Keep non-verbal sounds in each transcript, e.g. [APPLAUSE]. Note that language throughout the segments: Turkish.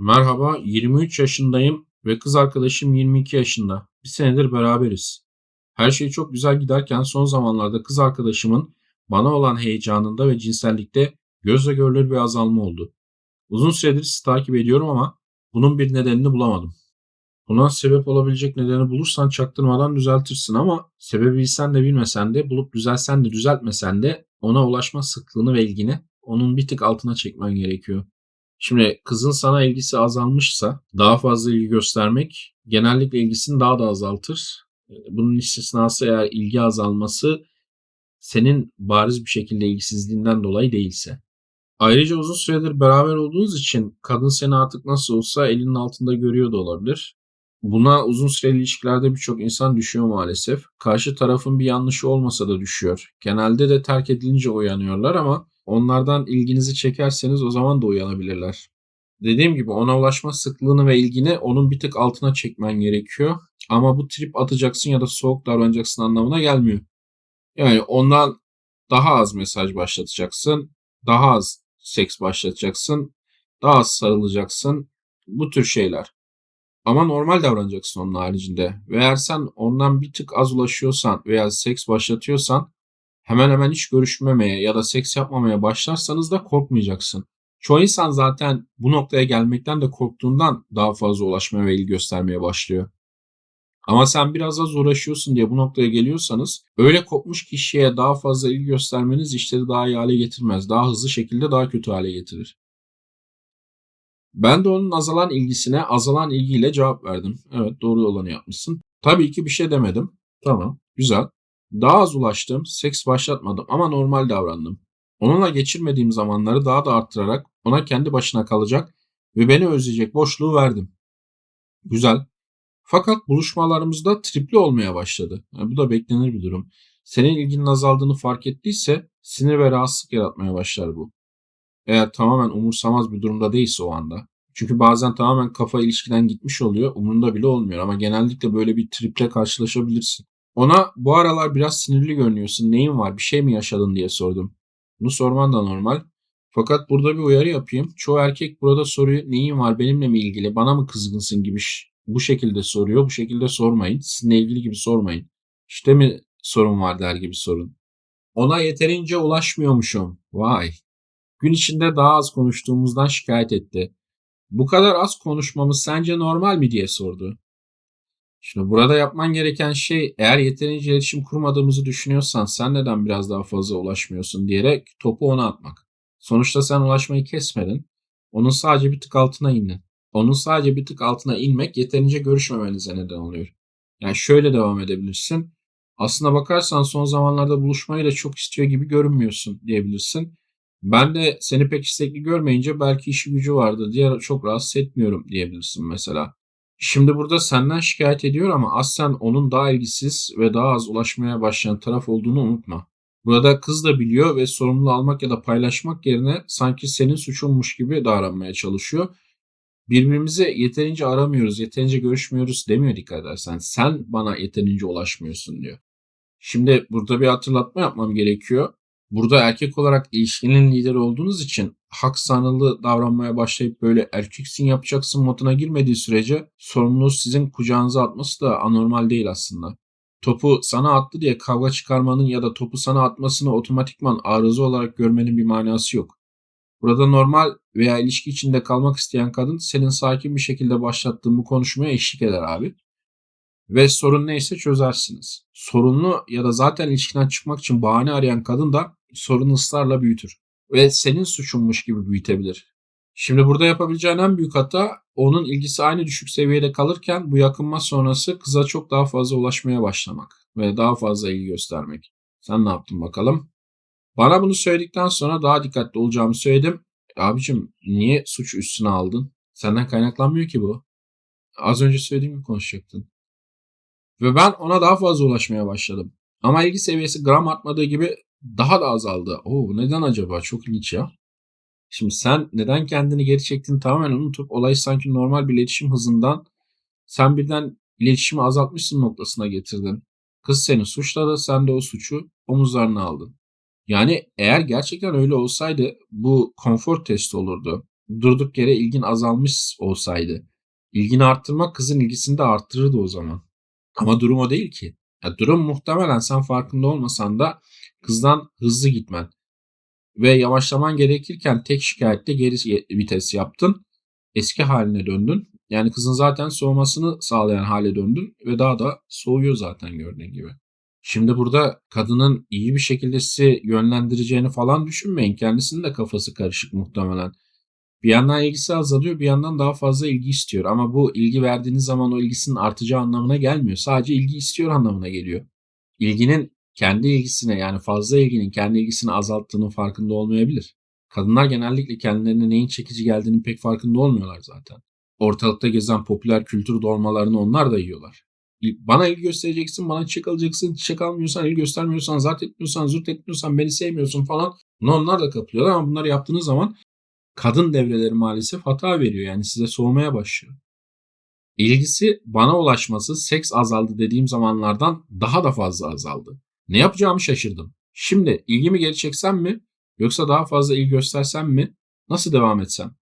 Merhaba, 23 yaşındayım ve kız arkadaşım 22 yaşında. Bir senedir beraberiz. Her şey çok güzel giderken son zamanlarda kız arkadaşımın bana olan heyecanında ve cinsellikte gözle görülür bir azalma oldu. Uzun süredir sizi takip ediyorum ama bunun bir nedenini bulamadım. Buna sebep olabilecek nedeni bulursan çaktırmadan düzeltirsin ama sebebi bilsen de bilmesen de bulup düzelsen de düzeltmesen de ona ulaşma sıklığını ve ilgini onun bir tık altına çekmen gerekiyor. Şimdi kızın sana ilgisi azalmışsa daha fazla ilgi göstermek genellikle ilgisini daha da azaltır. Bunun istisnası eğer ilgi azalması senin bariz bir şekilde ilgisizliğinden dolayı değilse. Ayrıca uzun süredir beraber olduğunuz için kadın seni artık nasıl olsa elinin altında görüyor da olabilir. Buna uzun süreli ilişkilerde birçok insan düşüyor maalesef. Karşı tarafın bir yanlışı olmasa da düşüyor. Genelde de terk edilince uyanıyorlar ama onlardan ilginizi çekerseniz o zaman da uyanabilirler. Dediğim gibi ona ulaşma sıklığını ve ilgini onun bir tık altına çekmen gerekiyor. Ama bu trip atacaksın ya da soğuk davranacaksın anlamına gelmiyor. Yani ondan daha az mesaj başlatacaksın, daha az seks başlatacaksın, daha az sarılacaksın. Bu tür şeyler. Ama normal davranacaksın onun haricinde. Ve eğer sen ondan bir tık az ulaşıyorsan veya seks başlatıyorsan hemen hemen hiç görüşmemeye ya da seks yapmamaya başlarsanız da korkmayacaksın. Çoğu insan zaten bu noktaya gelmekten de korktuğundan daha fazla ulaşmaya ve ilgi göstermeye başlıyor. Ama sen biraz az uğraşıyorsun diye bu noktaya geliyorsanız öyle kopmuş kişiye daha fazla ilgi göstermeniz işleri daha iyi hale getirmez. Daha hızlı şekilde daha kötü hale getirir. Ben de onun azalan ilgisine azalan ilgiyle cevap verdim. Evet doğru olanı yapmışsın. Tabii ki bir şey demedim. Tamam güzel. Daha az ulaştım, seks başlatmadım ama normal davrandım. Onunla geçirmediğim zamanları daha da arttırarak ona kendi başına kalacak ve beni özleyecek boşluğu verdim. Güzel. Fakat buluşmalarımızda tripli olmaya başladı. Yani bu da beklenir bir durum. Senin ilginin azaldığını fark ettiyse sinir ve rahatsızlık yaratmaya başlar bu. Eğer tamamen umursamaz bir durumda değilse o anda. Çünkü bazen tamamen kafa ilişkiden gitmiş oluyor, umurunda bile olmuyor ama genellikle böyle bir triple karşılaşabilirsin. Ona bu aralar biraz sinirli görünüyorsun, neyin var, bir şey mi yaşadın diye sordum. Bunu sorman da normal. Fakat burada bir uyarı yapayım. Çoğu erkek burada soruyu neyin var, benimle mi ilgili, bana mı kızgınsın gibi bu şekilde soruyor. Bu şekilde sormayın. Sizinle ilgili gibi sormayın. İşte mi sorun var der gibi sorun. Ona yeterince ulaşmıyormuşum. Vay. Gün içinde daha az konuştuğumuzdan şikayet etti. Bu kadar az konuşmamız sence normal mi diye sordu. Şimdi burada yapman gereken şey eğer yeterince iletişim kurmadığımızı düşünüyorsan sen neden biraz daha fazla ulaşmıyorsun diyerek topu ona atmak. Sonuçta sen ulaşmayı kesmedin. Onun sadece bir tık altına indin. Onun sadece bir tık altına inmek yeterince görüşmemenize neden oluyor. Yani şöyle devam edebilirsin. Aslına bakarsan son zamanlarda buluşmayı da çok istiyor gibi görünmüyorsun diyebilirsin. Ben de seni pek istekli görmeyince belki işi gücü vardı diye çok rahatsız etmiyorum diyebilirsin mesela. Şimdi burada senden şikayet ediyor ama aslen onun daha ilgisiz ve daha az ulaşmaya başlayan taraf olduğunu unutma. Burada kız da biliyor ve sorumluluğu almak ya da paylaşmak yerine sanki senin suçunmuş gibi davranmaya çalışıyor. Birbirimizi yeterince aramıyoruz, yeterince görüşmüyoruz demiyor dikkat edersen. Sen bana yeterince ulaşmıyorsun diyor. Şimdi burada bir hatırlatma yapmam gerekiyor. Burada erkek olarak ilişkinin lideri olduğunuz için hak sanrılı davranmaya başlayıp böyle erkeksin yapacaksın moduna girmediği sürece sorumluluğu sizin kucağınıza atması da anormal değil aslında. Topu sana attı diye kavga çıkarmanın ya da topu sana atmasını otomatikman arıza olarak görmenin bir manası yok. Burada normal veya ilişki içinde kalmak isteyen kadın senin sakin bir şekilde başlattığın bu konuşmaya eşlik eder abi. Ve sorun neyse çözersiniz. Sorunlu ya da zaten ilişkiden çıkmak için bahane arayan kadın da sorunu ısrarla büyütür. Ve senin suçunmuş gibi büyütebilir. Şimdi burada yapabileceğin en büyük hata onun ilgisi aynı düşük seviyede kalırken bu yakınma sonrası kıza çok daha fazla ulaşmaya başlamak ve daha fazla ilgi göstermek. Sen ne yaptın bakalım? Bana bunu söyledikten sonra daha dikkatli olacağımı söyledim. Abicim niye suç üstüne aldın? Senden kaynaklanmıyor ki bu. Az önce söylediğim gibi konuşacaktın. Ve ben ona daha fazla ulaşmaya başladım. Ama ilgi seviyesi gram artmadığı gibi daha da azaldı. Oo neden acaba? Çok ilginç ya. Şimdi sen neden kendini geri çektiğini tamamen unutup olayı sanki normal bir iletişim hızından sen birden iletişimi azaltmışsın noktasına getirdin. Kız seni suçladı, sen de o suçu omuzlarına aldın. Yani eğer gerçekten öyle olsaydı bu konfor testi olurdu. durduk yere ilgin azalmış olsaydı. İlgini arttırmak kızın ilgisini de arttırırdı o zaman. Ama durum o değil ki. Ya durum muhtemelen sen farkında olmasan da kızdan hızlı gitmen ve yavaşlaman gerekirken tek şikayette geri vites yaptın. Eski haline döndün. Yani kızın zaten soğumasını sağlayan hale döndün ve daha da soğuyor zaten gördüğün gibi. Şimdi burada kadının iyi bir şekilde sizi yönlendireceğini falan düşünmeyin. Kendisinin de kafası karışık muhtemelen. Bir yandan ilgisi azalıyor, bir yandan daha fazla ilgi istiyor. Ama bu ilgi verdiğiniz zaman o ilgisinin artacağı anlamına gelmiyor. Sadece ilgi istiyor anlamına geliyor. İlginin kendi ilgisine yani fazla ilginin kendi ilgisini azalttığının farkında olmayabilir. Kadınlar genellikle kendilerine neyin çekici geldiğinin pek farkında olmuyorlar zaten. Ortalıkta gezen popüler kültür dolmalarını onlar da yiyorlar. Bana ilgi göstereceksin, bana çiçek alacaksın, çiçek almıyorsan, ilgi göstermiyorsan, zart etmiyorsan, zurt etmiyorsan, beni sevmiyorsun falan. Bunu onlar da kapılıyorlar ama bunları yaptığınız zaman kadın devreleri maalesef hata veriyor. Yani size soğumaya başlıyor. İlgisi bana ulaşması seks azaldı dediğim zamanlardan daha da fazla azaldı. Ne yapacağımı şaşırdım. Şimdi ilgimi geri çeksem mi yoksa daha fazla ilgi göstersem mi? Nasıl devam etsem?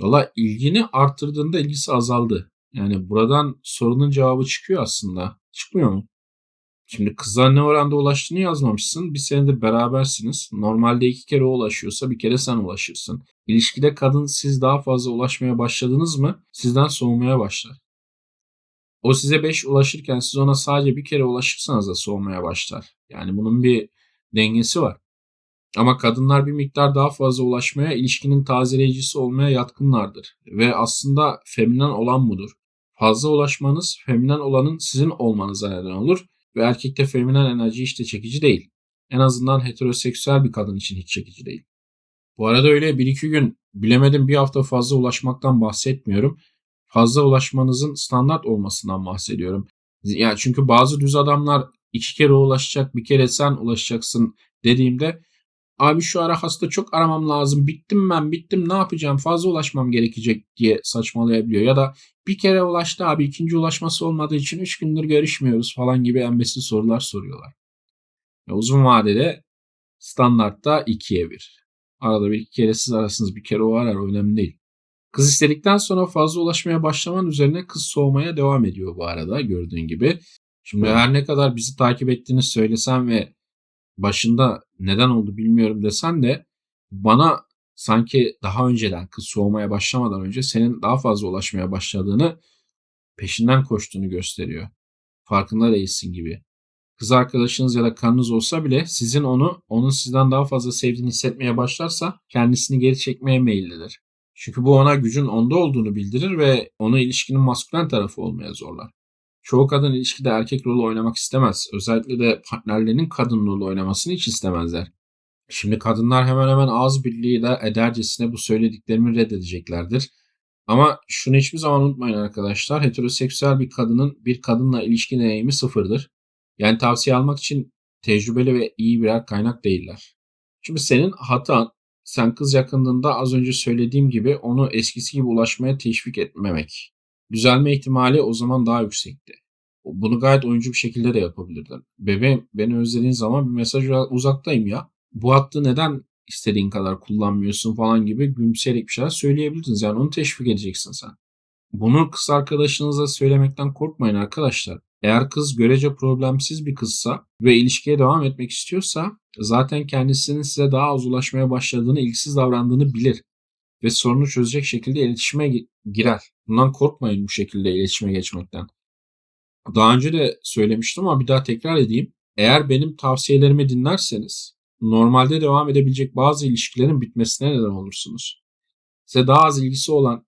Valla ilgini arttırdığında ilgisi azaldı. Yani buradan sorunun cevabı çıkıyor aslında. Çıkmıyor mu? Şimdi kızlar ne oranda ulaştığını yazmamışsın. Bir senedir berabersiniz. Normalde iki kere o ulaşıyorsa bir kere sen ulaşırsın. İlişkide kadın siz daha fazla ulaşmaya başladınız mı sizden soğumaya başlar. O size 5 ulaşırken siz ona sadece bir kere ulaşırsanız da soğumaya başlar. Yani bunun bir dengesi var. Ama kadınlar bir miktar daha fazla ulaşmaya, ilişkinin tazeleyicisi olmaya yatkınlardır. Ve aslında feminen olan budur. Fazla ulaşmanız, feminen olanın sizin olmanıza neden olur. Ve erkekte feminen enerji işte çekici değil. En azından heteroseksüel bir kadın için hiç çekici değil. Bu arada öyle bir iki gün bilemedim bir hafta fazla ulaşmaktan bahsetmiyorum fazla ulaşmanızın standart olmasından bahsediyorum. Yani çünkü bazı düz adamlar iki kere ulaşacak, bir kere sen ulaşacaksın dediğimde abi şu ara hasta çok aramam lazım, bittim ben, bittim ne yapacağım, fazla ulaşmam gerekecek diye saçmalayabiliyor. Ya da bir kere ulaştı abi ikinci ulaşması olmadığı için üç gündür görüşmüyoruz falan gibi embesi sorular soruyorlar. Ve uzun vadede standartta ikiye bir. Arada bir kere siz arasınız bir kere o arar önemli değil. Kız istedikten sonra fazla ulaşmaya başlaman üzerine kız soğumaya devam ediyor bu arada gördüğün gibi. Şimdi her ne kadar bizi takip ettiğini söylesen ve başında neden oldu bilmiyorum desen de bana sanki daha önceden kız soğumaya başlamadan önce senin daha fazla ulaşmaya başladığını peşinden koştuğunu gösteriyor. Farkında değilsin gibi. Kız arkadaşınız ya da karınız olsa bile sizin onu onun sizden daha fazla sevdiğini hissetmeye başlarsa kendisini geri çekmeye meyillidir. Çünkü bu ona gücün onda olduğunu bildirir ve onu ilişkinin maskülen tarafı olmaya zorlar. Çoğu kadın ilişkide erkek rolü oynamak istemez. Özellikle de partnerlerinin kadın rolü oynamasını hiç istemezler. Şimdi kadınlar hemen hemen ağız birliğiyle edercesine bu söylediklerimi reddedeceklerdir. Ama şunu hiçbir zaman unutmayın arkadaşlar. Heteroseksüel bir kadının bir kadınla ilişki deneyimi sıfırdır. Yani tavsiye almak için tecrübeli ve iyi birer kaynak değiller. Şimdi senin hatan sen kız yakındığında az önce söylediğim gibi onu eskisi gibi ulaşmaya teşvik etmemek. Düzelme ihtimali o zaman daha yüksekti. Bunu gayet oyuncu bir şekilde de yapabilirdin. Bebeğim beni özlediğin zaman bir mesaj uzaktayım ya. Bu hattı neden istediğin kadar kullanmıyorsun falan gibi gülümseyerek bir şeyler söyleyebilirsiniz. Yani onu teşvik edeceksin sen. Bunu kız arkadaşınıza söylemekten korkmayın arkadaşlar. Eğer kız görece problemsiz bir kızsa ve ilişkiye devam etmek istiyorsa zaten kendisinin size daha az ulaşmaya başladığını, ilgisiz davrandığını bilir ve sorunu çözecek şekilde iletişime girer. Bundan korkmayın bu şekilde iletişime geçmekten. Daha önce de söylemiştim ama bir daha tekrar edeyim. Eğer benim tavsiyelerimi dinlerseniz normalde devam edebilecek bazı ilişkilerin bitmesine neden olursunuz. Size daha az ilgisi olan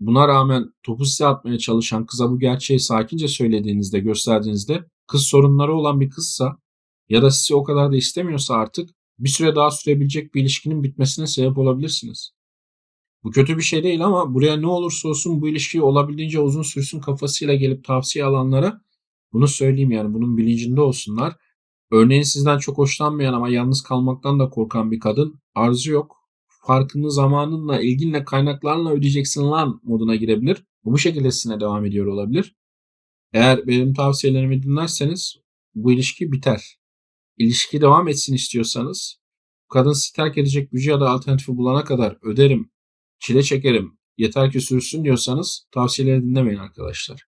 Buna rağmen topu size atmaya çalışan kıza bu gerçeği sakince söylediğinizde, gösterdiğinizde kız sorunları olan bir kızsa ya da sizi o kadar da istemiyorsa artık bir süre daha sürebilecek bir ilişkinin bitmesine sebep olabilirsiniz. Bu kötü bir şey değil ama buraya ne olursa olsun bu ilişki olabildiğince uzun sürsün kafasıyla gelip tavsiye alanlara bunu söyleyeyim yani bunun bilincinde olsunlar. Örneğin sizden çok hoşlanmayan ama yalnız kalmaktan da korkan bir kadın arzu yok farkını zamanınla, ilginle, kaynaklarla ödeyeceksin lan moduna girebilir. Bu şekilde sizinle devam ediyor olabilir. Eğer benim tavsiyelerimi dinlerseniz bu ilişki biter. İlişki devam etsin istiyorsanız kadın sizi terk edecek gücü ya da alternatifi bulana kadar öderim çile çekerim yeter ki sürsün diyorsanız tavsiyeleri dinlemeyin arkadaşlar.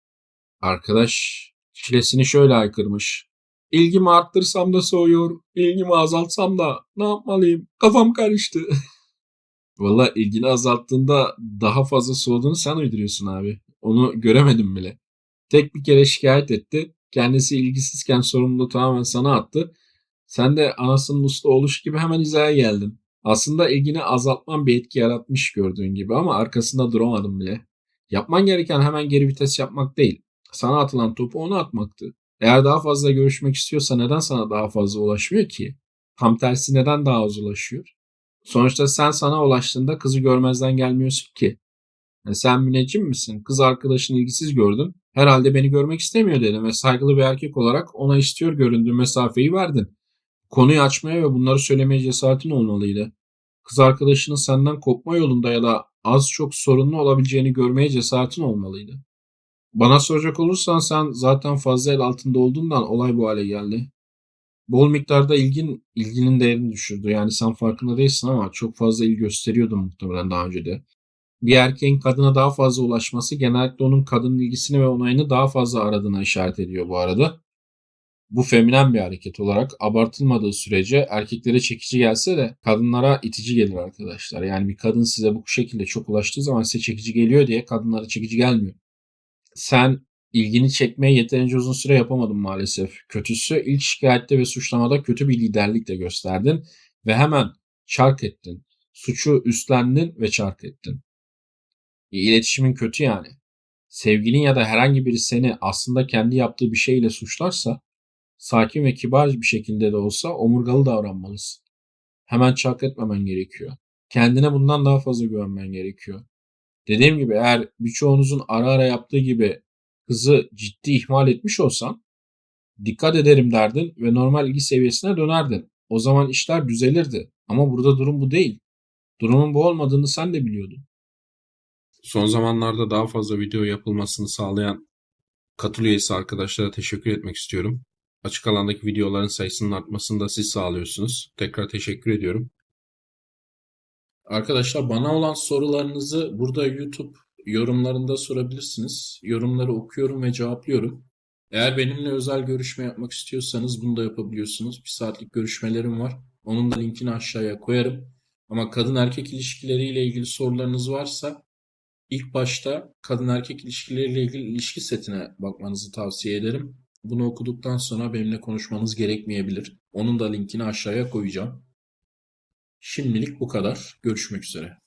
Arkadaş çilesini şöyle aykırmış. İlgimi arttırsam da soğuyor, ilgimi azaltsam da ne yapmalıyım? Kafam karıştı. [LAUGHS] Valla ilgini azalttığında daha fazla soğuduğunu sen uyduruyorsun abi. Onu göremedim bile. Tek bir kere şikayet etti. Kendisi ilgisizken sorumluluğu tamamen sana attı. Sen de anasının uslu oluş gibi hemen hizaya geldin. Aslında ilgini azaltman bir etki yaratmış gördüğün gibi ama arkasında duramadım bile. Yapman gereken hemen geri vites yapmak değil. Sana atılan topu ona atmaktı. Eğer daha fazla görüşmek istiyorsa neden sana daha fazla ulaşmıyor ki? Tam tersi neden daha az ulaşıyor? Sonuçta sen sana ulaştığında kızı görmezden gelmiyorsun ki. Yani sen müneccim misin? Kız arkadaşını ilgisiz gördün. Herhalde beni görmek istemiyor dedin ve saygılı bir erkek olarak ona istiyor göründüğü mesafeyi verdin. Konuyu açmaya ve bunları söylemeye cesaretin olmalıydı. Kız arkadaşının senden kopma yolunda ya da az çok sorunlu olabileceğini görmeye cesaretin olmalıydı. Bana soracak olursan sen zaten fazla el altında olduğundan olay bu hale geldi. Bol miktarda ilgin ilginin değerini düşürdü. Yani sen farkında değilsin ama çok fazla ilgi gösteriyordun muhtemelen daha önce de. Bir erkeğin kadına daha fazla ulaşması genellikle onun kadının ilgisini ve onayını daha fazla aradığına işaret ediyor bu arada. Bu feminen bir hareket olarak abartılmadığı sürece erkeklere çekici gelse de kadınlara itici gelir arkadaşlar. Yani bir kadın size bu şekilde çok ulaştığı zaman size çekici geliyor diye kadınlara çekici gelmiyor. Sen ilgini çekmeye yeterince uzun süre yapamadın maalesef. Kötüsü ilk şikayette ve suçlamada kötü bir liderlik de gösterdin ve hemen çark ettin. Suçu üstlendin ve çark ettin. İletişimin kötü yani. Sevgilin ya da herhangi biri seni aslında kendi yaptığı bir şeyle suçlarsa sakin ve kibar bir şekilde de olsa omurgalı davranmalısın. Hemen çark etmemen gerekiyor. Kendine bundan daha fazla güvenmen gerekiyor. Dediğim gibi eğer birçoğunuzun ara ara yaptığı gibi kızı ciddi ihmal etmiş olsan dikkat ederim derdin ve normal ilgi seviyesine dönerdin. O zaman işler düzelirdi. Ama burada durum bu değil. Durumun bu olmadığını sen de biliyordun. Son zamanlarda daha fazla video yapılmasını sağlayan katıl arkadaşlara teşekkür etmek istiyorum. Açık alandaki videoların sayısının artmasını da siz sağlıyorsunuz. Tekrar teşekkür ediyorum. Arkadaşlar bana olan sorularınızı burada YouTube yorumlarında sorabilirsiniz. Yorumları okuyorum ve cevaplıyorum. Eğer benimle özel görüşme yapmak istiyorsanız bunu da yapabiliyorsunuz. Bir saatlik görüşmelerim var. Onun da linkini aşağıya koyarım. Ama kadın erkek ilişkileriyle ilgili sorularınız varsa ilk başta kadın erkek ilişkileriyle ilgili ilişki setine bakmanızı tavsiye ederim. Bunu okuduktan sonra benimle konuşmanız gerekmeyebilir. Onun da linkini aşağıya koyacağım. Şimdilik bu kadar. Görüşmek üzere.